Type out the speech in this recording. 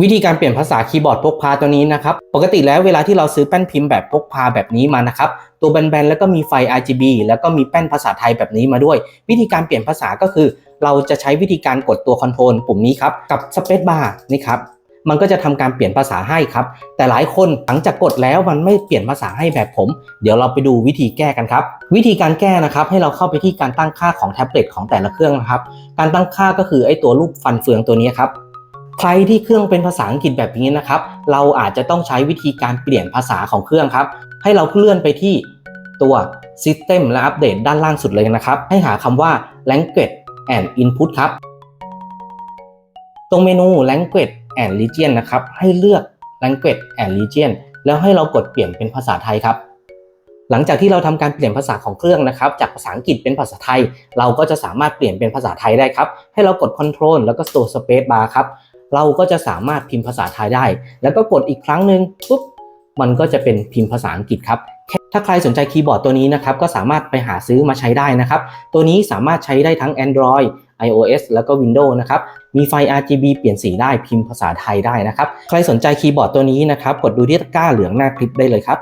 วิธีการเปลี่ยนภาษาคีย์บอร์ดพกพาตัวนี้นะครับ ปกติแล้วเวลาที่เราซื้อแป้นพิมพ์แบบพกพาแบบนี้มานะครับ ตัวแบนๆ แล้วก็มีไฟ RGB แล้วก็มีแป้นภาษาไทยแบบนี้มาด้วย วิธีการเปลี่ยนภาษาก็คือ เราจะใช้วิธีการกดตัวคอนโทรลปุ่มนี้ครับ กับสเปซบาร์นี่ครับมันก็จะทำการเปลี่ยนภาษาให้ครับ แต่หลายคนหลังจากกดแล้วมันไม่เปลี่ยนภาษาให้แบบผม เดี๋ยวเราไปดูวิธีแก้กันครับ วิธีการแก้นะครับ ให้เราเข้าไปที่การตั้งค่าของแท็บเล็ตของแต่ละเครื่องนะครับ การตั้งค่าก็คือไอ้ตัวรูปฟันเฟืองตัวนี้ครับ ใครที่เครื่องเป็นภาษาอังกฤษแบบนี้นะครับ เราอาจจะต้องใช้วิธีการเปลี่ยนภาษาของเครื่องครับ ให้เราเคลื่อนไปที่ตัว System และอัปเดตด้านล่างสุดเลยนะครับ ให้หาคำว่า Language and Input ครับ ตรงเมนู Language and Region นะครับ ให้เลือก Language and Region แล้วให้เรากดเปลี่ยนเป็นภาษาไทยครับ หลังจากที่เราทำการเปลี่ยนภาษาของเครื่องนะครับ จากภาษาอังกฤษเป็นภาษาไทย เราก็จะสามารถเปลี่ยนเป็นภาษาไทยได้ครับ ให้เรากด Control แล้วก็ Store Space Bar ครับ เราก็จะสามารถพิมพ์ภาษาไทยได้ แล้วก็กดอีกครั้งหนึ่งปุ๊บมันก็จะเป็นพิมพ์ภาษาอังกฤษครับถ้าใครสนใจคีย์บอร์ดตัวนี้นะครับก็สามารถไปหาซื้อมาใช้ได้นะครับ ตัวนี้สามารถใช้ได้ทั้ง Android iOS แล้วก็ Windows นะครับ มีไฟ RGB เปลี่ยนสีได้พิมพ์ภาษาไทยได้นะครับ ใครสนใจคีย์บอร์ดตัวนี้นะครับ กดดูที่ตะกร้าเหลืองหน้าคลิปได้เลยครับ